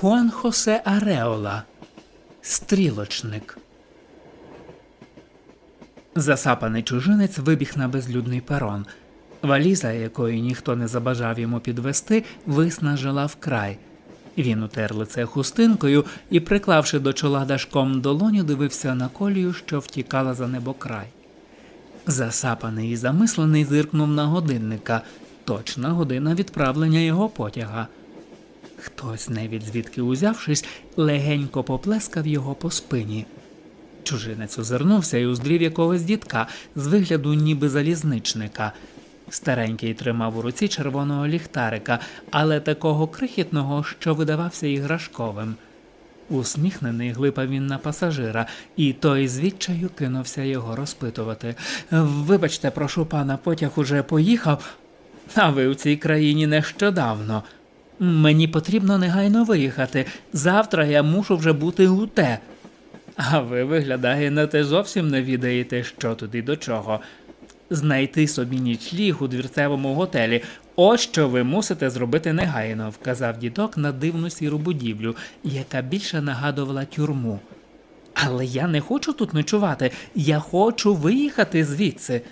Хуан Хосе Ареола. Стрілочник. Засапаний чужинець вибіг на безлюдний перон. Валіза, якої ніхто не забажав йому підвести, виснажила вкрай. Він утер лице хустинкою і, приклавши до чола дашком долоню, дивився на колію, що втікала за небокрай. Засапаний і замислений зиркнув на годинника. Точна година відправлення його потяга. Хтось, навіть звідки узявшись, легенько поплескав його по спині. Чужинець озирнувся і уздрів якогось дідка з вигляду ніби залізничника. Старенький тримав у руці червоного ліхтарика, але такого крихітного, що видавався іграшковим. Усміхнений глипав він на пасажира, і той з відчаю кинувся його розпитувати. Вибачте, прошу пана, потяг уже поїхав, а ви в цій країні нещодавно. Мені потрібно негайно виїхати. Завтра я мушу вже бути у те. А ви, виглядає, на те зовсім не відаєте, що туди до чого. Знайти собі нічліг у двірцевому готелі. Ось що ви мусите зробити негайно, вказав дідок на дивну сіру будівлю, яка більше нагадувала тюрму. Але я не хочу тут ночувати, я хочу виїхати звідси.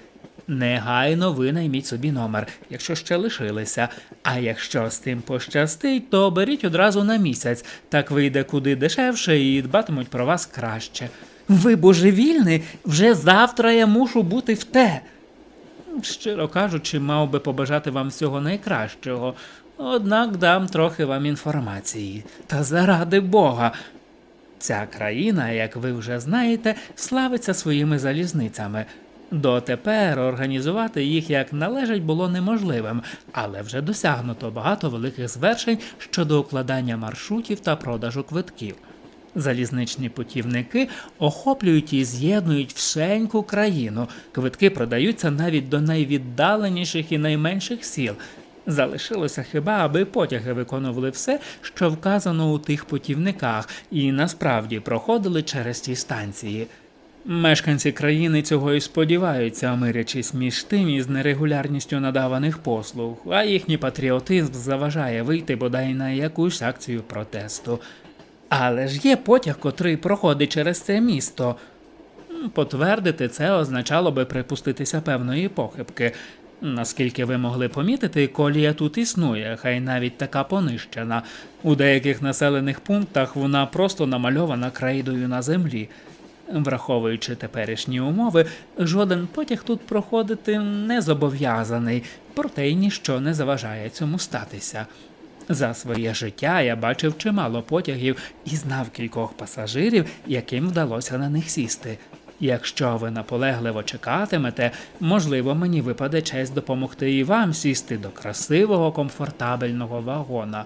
Негайно ви найміть собі номер, якщо ще лишилися. А якщо з тим пощастить, то беріть одразу на місяць, так вийде куди дешевше і дбатимуть про вас краще. Ви божевільний, вже завтра я мушу бути в те. Щиро кажучи, мав би побажати вам всього найкращого. Однак дам трохи вам інформації. Та заради Бога. Ця країна, як ви вже знаєте, славиться своїми залізницями. Дотепер організувати їх як належить було неможливим, але вже досягнуто багато великих звершень щодо укладання маршрутів та продажу квитків. Залізничні путівники охоплюють і з'єднують всеньку країну. Квитки продаються навіть до найвіддаленіших і найменших сіл. Залишилося хіба, аби потяги виконували все, що вказано у тих путівниках, і насправді проходили через ті станції. Мешканці країни цього і сподіваються, мирячись між тим із нерегулярністю надаваних послуг, а їхній патріотизм заважає вийти бодай на якусь акцію протесту. Але ж є потяг, котрий проходить через це місто. Потвердити це означало би припуститися певної похибки. Наскільки ви могли помітити, колія тут існує, хай навіть така понищена. У деяких населених пунктах вона просто намальована крейдою на землі. Враховуючи теперішні умови, жоден потяг тут проходити не зобов'язаний, проте й ніщо не заважає цьому статися. За своє життя я бачив чимало потягів і знав кількох пасажирів, яким вдалося на них сісти. Якщо ви наполегливо чекатимете, можливо, мені випаде честь допомогти і вам сісти до красивого, комфортабельного вагона.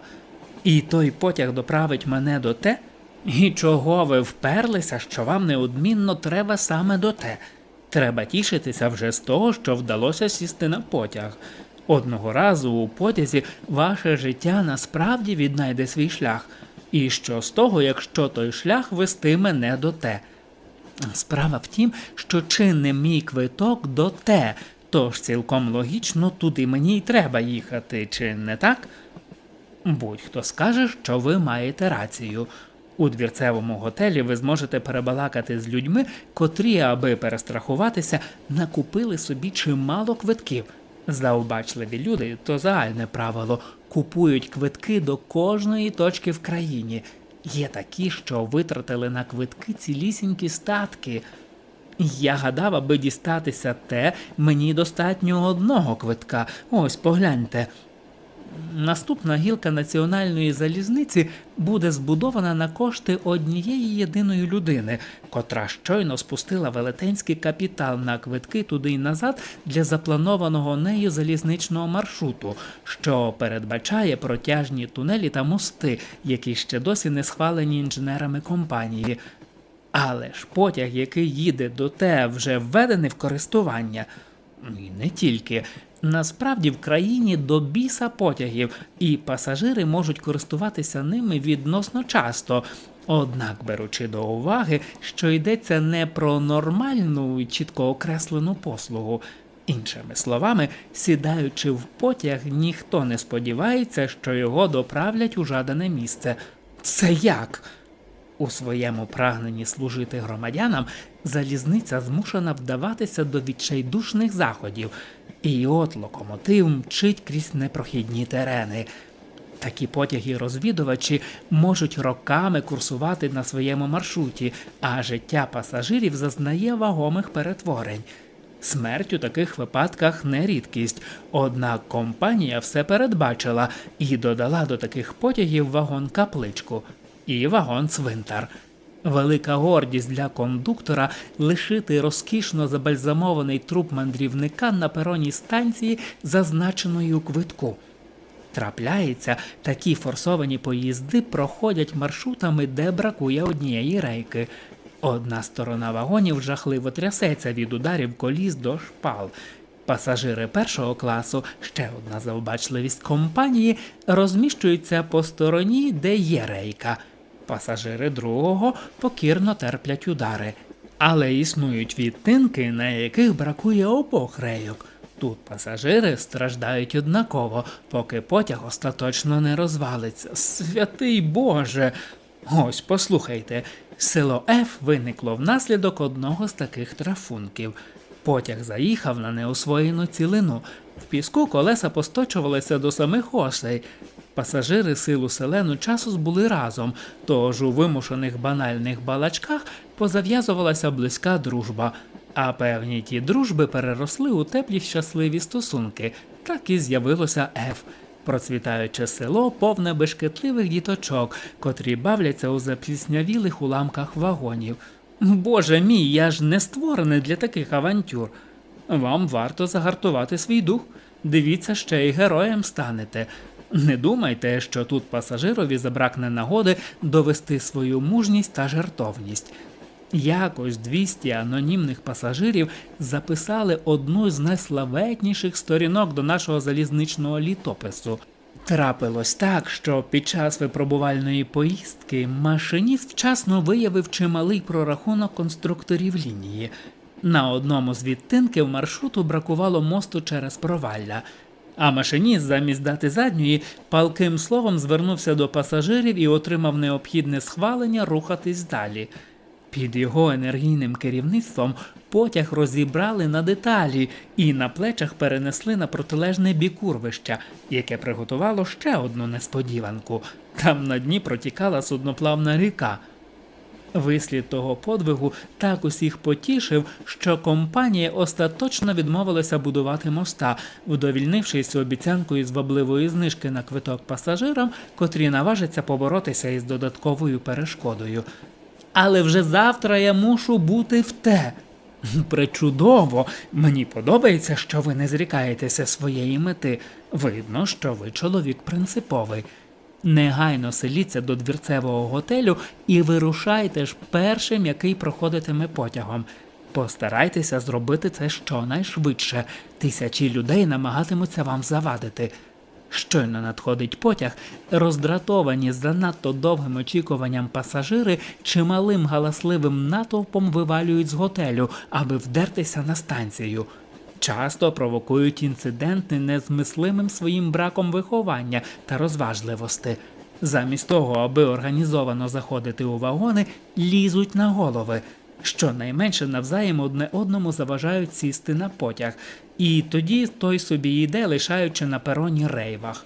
І той потяг доправить мене до те, і чого ви вперлися, що вам неодмінно треба саме до те. Треба тішитися вже з того, що вдалося сісти на потяг. Одного разу у потязі ваше життя насправді віднайде свій шлях. І що з того, якщо той шлях вестиме не до те. Справа в тім, що чи не мій квиток до те, тож цілком логічно туди мені й треба їхати, чи не так? Будь-хто скаже, що ви маєте рацію. У двірцевому готелі ви зможете перебалакати з людьми, котрі, аби перестрахуватися, накупили собі чимало квитків. Заобачливі люди то загальне правило купують квитки до кожної точки в країні. Є такі, що витратили на квитки цілісінькі статки. Я гадав, аби дістатися те, мені достатньо одного квитка. Ось погляньте. Наступна гілка національної залізниці буде збудована на кошти однієї єдиної людини, котра щойно спустила велетенський капітал на квитки туди й назад для запланованого нею залізничного маршруту, що передбачає протяжні тунелі та мости, які ще досі не схвалені інженерами компанії. Але ж потяг, який їде до те, вже введений в користування. І не тільки. Насправді в країні до біса потягів, і пасажири можуть користуватися ними відносно часто. Однак, беручи до уваги, що йдеться не про нормальну і чітко окреслену послугу. Іншими словами, сідаючи в потяг, ніхто не сподівається, що його доправлять у жадане місце. Це як? У своєму прагненні служити громадянам залізниця змушена вдаватися до відчайдушних заходів, і от локомотив мчить крізь непрохідні терени. Такі потяги розвідувачі можуть роками курсувати на своєму маршруті, а життя пасажирів зазнає вагомих перетворень. Смерть у таких випадках не рідкість, однак компанія все передбачила і додала до таких потягів вагон капличку і вагон цвинтар. Велика гордість для кондуктора лишити розкішно забальзамований труп мандрівника на пероні станції, зазначеної у квитку. Трапляється, такі форсовані поїзди проходять маршрутами, де бракує однієї рейки. Одна сторона вагонів жахливо трясеться від ударів коліс до шпал. Пасажири першого класу, ще одна завбачливість компанії, розміщуються по стороні, де є рейка. Пасажири другого покірно терплять удари. Але існують відтинки, на яких бракує обох рейок. Тут пасажири страждають однаково, поки потяг остаточно не розвалиться. Святий Боже! Ось послухайте, село Ф виникло внаслідок одного з таких трафунків. Потяг заїхав на неосвоєну цілину. В піску колеса посточувалися до самих осей. Пасажири силу селену часу збули разом, тож у вимушених банальних балачках позав'язувалася близька дружба. А певні ті дружби переросли у теплі щасливі стосунки. Так і з'явилося Ф. Процвітаюче село повне бешкетливих діточок, котрі бавляться у запліснявілих уламках вагонів. Боже мій, я ж не створений для таких авантюр. Вам варто загартувати свій дух. Дивіться, ще й героєм станете. Не думайте, що тут пасажирові забракне нагоди довести свою мужність та жертовність. Якось 200 анонімних пасажирів записали одну з найславетніших сторінок до нашого залізничного літопису. Трапилось так, що під час випробувальної поїздки машиніст вчасно виявив чималий прорахунок конструкторів лінії. На одному з відтинків маршруту бракувало мосту через провалля. А машиніст, замість дати задньої, палким словом звернувся до пасажирів і отримав необхідне схвалення рухатись далі. Під його енергійним керівництвом потяг розібрали на деталі і на плечах перенесли на протилежне бік урвища, яке приготувало ще одну несподіванку. Там на дні протікала судноплавна ріка. Вислід того подвигу так усіх потішив, що компанія остаточно відмовилася будувати моста, вдовільнившись обіцянкою звабливої знижки на квиток пасажирам, котрі наважаться поборотися із додатковою перешкодою. Але вже завтра я мушу бути в те. Причудово, мені подобається, що ви не зрікаєтеся своєї мети. Видно, що ви чоловік принциповий. Негайно селіться до двірцевого готелю і вирушайте ж першим, який проходитиме потягом. Постарайтеся зробити це щонайшвидше. Тисячі людей намагатимуться вам завадити. Щойно надходить потяг, роздратовані занадто довгим очікуванням пасажири чималим галасливим натовпом вивалюють з готелю, аби вдертися на станцію. Часто провокують інциденти незмислимим своїм браком виховання та розважливості. Замість того, аби організовано заходити у вагони, лізуть на голови. Щонайменше навзаєм одне одному заважають сісти на потяг, і тоді той собі йде, лишаючи на пероні рейвах.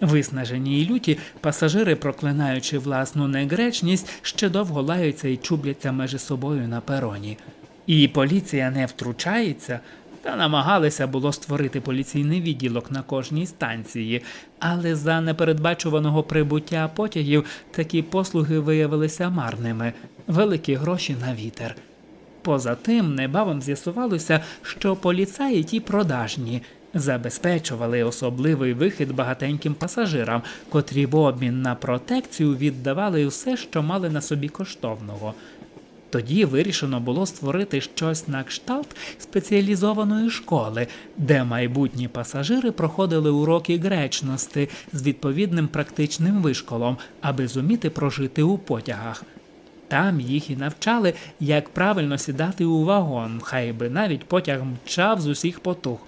Виснажені й люті, пасажири, проклинаючи власну негречність, ще довго лаються і чубляться межі собою на пероні. І поліція не втручається, та намагалися було створити поліційний відділок на кожній станції, але за непередбачуваного прибуття потягів такі послуги виявилися марними, великі гроші на вітер. Поза тим, небавом з'ясувалося, що поліцаї ті продажні забезпечували особливий вихід багатеньким пасажирам, котрі в обмін на протекцію віддавали усе, що мали на собі коштовного. Тоді вирішено було створити щось на кшталт спеціалізованої школи, де майбутні пасажири проходили уроки гречності з відповідним практичним вишколом, аби зуміти прожити у потягах. Там їх і навчали, як правильно сідати у вагон, хай би навіть потяг мчав з усіх потуг.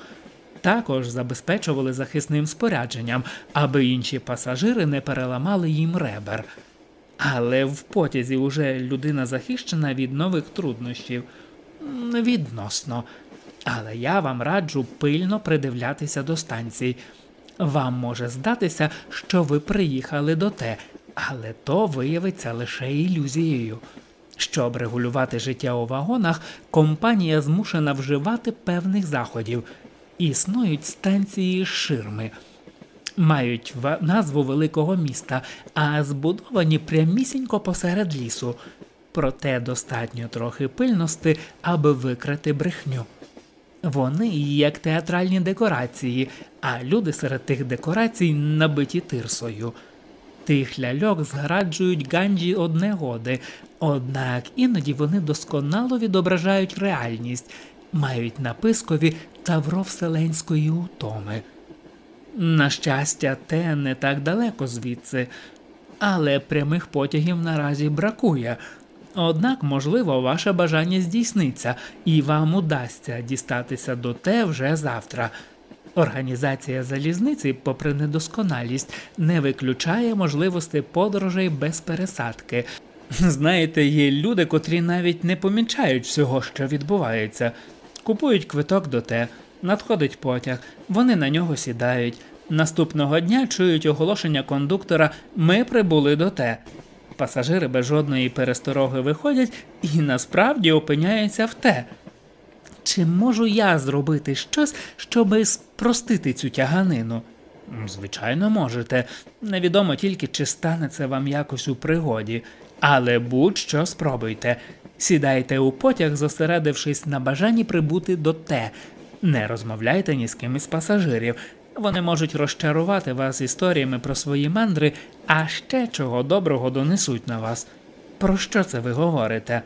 Також забезпечували захисним спорядженням, аби інші пасажири не переламали їм ребер. Але в потязі уже людина захищена від нових труднощів. Відносно. Але я вам раджу пильно придивлятися до станцій. Вам може здатися, що ви приїхали до те, але то виявиться лише ілюзією. Щоб регулювати життя у вагонах, компанія змушена вживати певних заходів. Існують станції ширми, мають назву великого міста, а збудовані прямісінько посеред лісу. Проте достатньо трохи пильності, аби викрити брехню. Вони як театральні декорації, а люди серед тих декорацій набиті тирсою. Тих ляльок зграджують ганджі однегоди, однак іноді вони досконало відображають реальність, мають на пискові тавро вселенської утоми. На щастя, те не так далеко звідси, але прямих потягів наразі бракує. Однак, можливо, ваше бажання здійсниться, і вам удасться дістатися до те вже завтра. Організація залізниці, попри недосконалість, не виключає можливості подорожей без пересадки. Знаєте, є люди, котрі навіть не помічають всього, що відбувається. Купують квиток до те, надходить потяг, вони на нього сідають. Наступного дня чують оголошення кондуктора Ми прибули до те. Пасажири без жодної перестороги виходять і насправді опиняються в те. Чи можу я зробити щось, щоби спростити цю тяганину? Звичайно, можете. Невідомо тільки, чи стане це вам якось у пригоді. Але будь-що спробуйте. Сідайте у потяг, зосередившись на бажанні прибути до те. Не розмовляйте ні з ким із пасажирів. Вони можуть розчарувати вас історіями про свої мандри, а ще чого доброго донесуть на вас. Про що це ви говорите?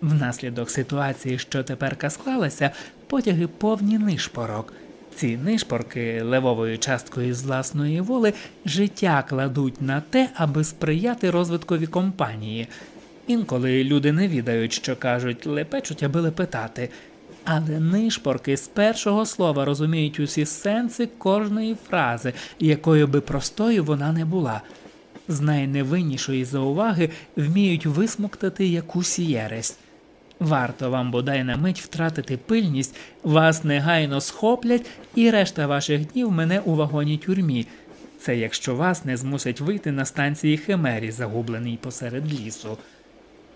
Внаслідок ситуації, що теперка склалася, потяги повні нишпорок. Ці нишпорки левовою часткою з власної воли життя кладуть на те, аби сприяти розвиткові компанії. Інколи люди не відають, що кажуть, лепечуть, аби лепетати. Але нишпорки з першого слова розуміють усі сенси кожної фрази, якою би простою вона не була. З найневиннішої зауваги вміють висмоктати якусь єресь. Варто вам бодай на мить втратити пильність, вас негайно схоплять, і решта ваших днів мене у вагоні тюрмі. Це якщо вас не змусять вийти на станції Химері, загубленій посеред лісу.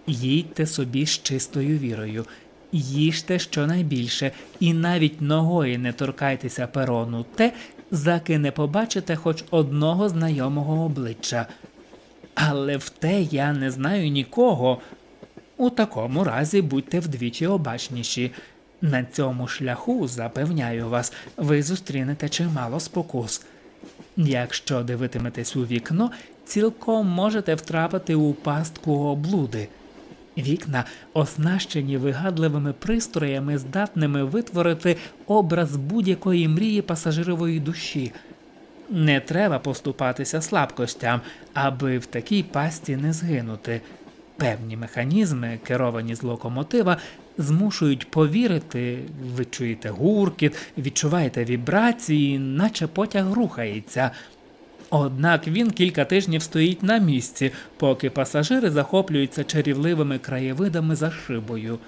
Їдьте собі з чистою вірою, їжте щонайбільше, і навіть ногою не торкайтеся перону те, заки не побачите хоч одного знайомого обличчя. Але в те я не знаю нікого. У такому разі будьте вдвічі обачніші. На цьому шляху, запевняю вас, ви зустрінете чимало спокус. Якщо дивитиметесь у вікно, цілком можете втрапити у пастку облуди. Вікна оснащені вигадливими пристроями, здатними витворити образ будь-якої мрії пасажирової душі. Не треба поступатися слабкостям, аби в такій пасті не згинути. Певні механізми, керовані з локомотива, змушують повірити, ви чуєте гуркіт, відчуваєте вібрації, наче потяг рухається. Однак він кілька тижнів стоїть на місці, поки пасажири захоплюються чарівливими краєвидами за шибою.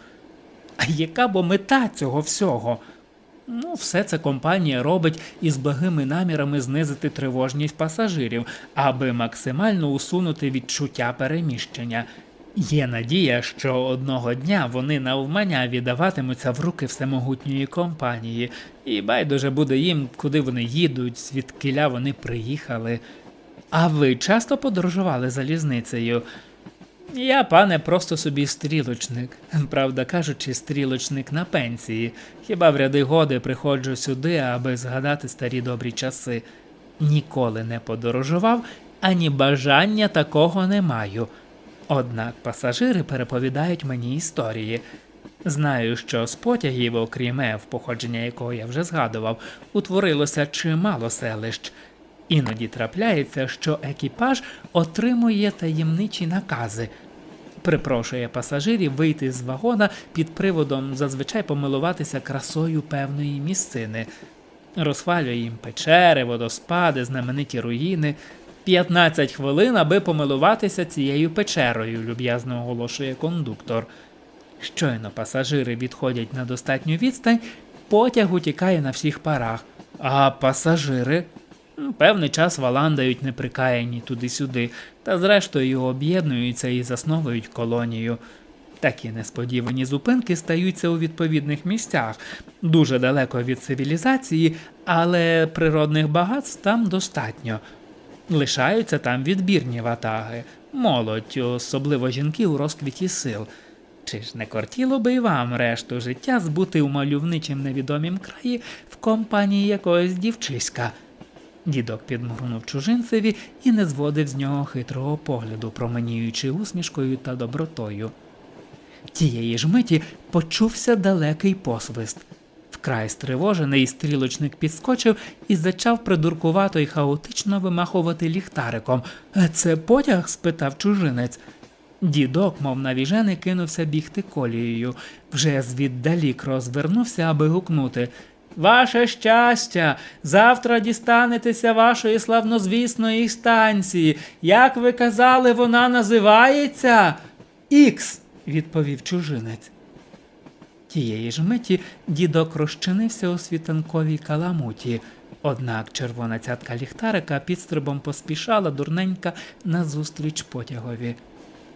А яка бо мета цього всього? Ну, все це компанія робить із благими намірами знизити тривожність пасажирів, аби максимально усунути відчуття переміщення. Є надія, що одного дня вони навмання віддаватимуться в руки всемогутньої компанії, і байдуже буде їм, куди вони їдуть, звідкиля вони приїхали. А ви часто подорожували залізницею? Я, пане, просто собі стрілочник. Правда кажучи, стрілочник на пенсії. Хіба в ряди годи приходжу сюди, аби згадати старі добрі часи. Ніколи не подорожував, ані бажання такого не маю. Однак пасажири переповідають мені історії. Знаю, що з потягів, окрім Ев, походження якого я вже згадував, утворилося чимало селищ. Іноді трапляється, що екіпаж отримує таємничі накази. Припрошує пасажирів вийти з вагона під приводом зазвичай помилуватися красою певної місцини. Розхвалює їм печери, водоспади, знамениті руїни. 15 хвилин, аби помилуватися цією печерою, люб'язно оголошує кондуктор. Щойно пасажири відходять на достатню відстань, потяг утікає на всіх парах. А пасажири Певний час валандають неприкаяні туди-сюди, та зрештою об'єднуються і засновують колонію. Такі несподівані зупинки стаються у відповідних місцях, дуже далеко від цивілізації, але природних багатств там достатньо. Лишаються там відбірні ватаги, молодь, особливо жінки у розквіті сил. Чи ж не кортіло би й вам решту життя збути у мальовничім невідомім краї в компанії якогось дівчиська? Дідок підморгнув чужинцеві і не зводив з нього хитрого погляду, променіючи усмішкою та добротою. Тієї ж миті почувся далекий посвист. Вкрай стривожений стрілочник підскочив і зачав придуркувато й хаотично вимахувати ліхтариком. «Е, Це потяг? спитав чужинець. Дідок, мов навіжений, кинувся бігти колією. Вже звіддалік розвернувся, аби гукнути. Ваше щастя! Завтра дістанетеся вашої славнозвісної станції. Як ви казали, вона називається? Ікс, відповів чужинець. Тієї ж миті дідок розчинився у світанковій каламуті. Однак червона цятка ліхтарика підстрибом поспішала дурненька назустріч потягові.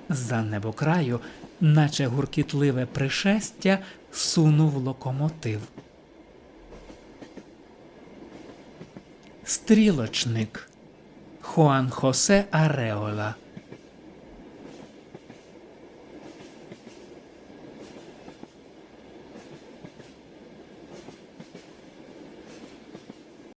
За небокраю, наче гуркітливе пришестя, сунув локомотив. Стрілочник Хуан Хосе Ареола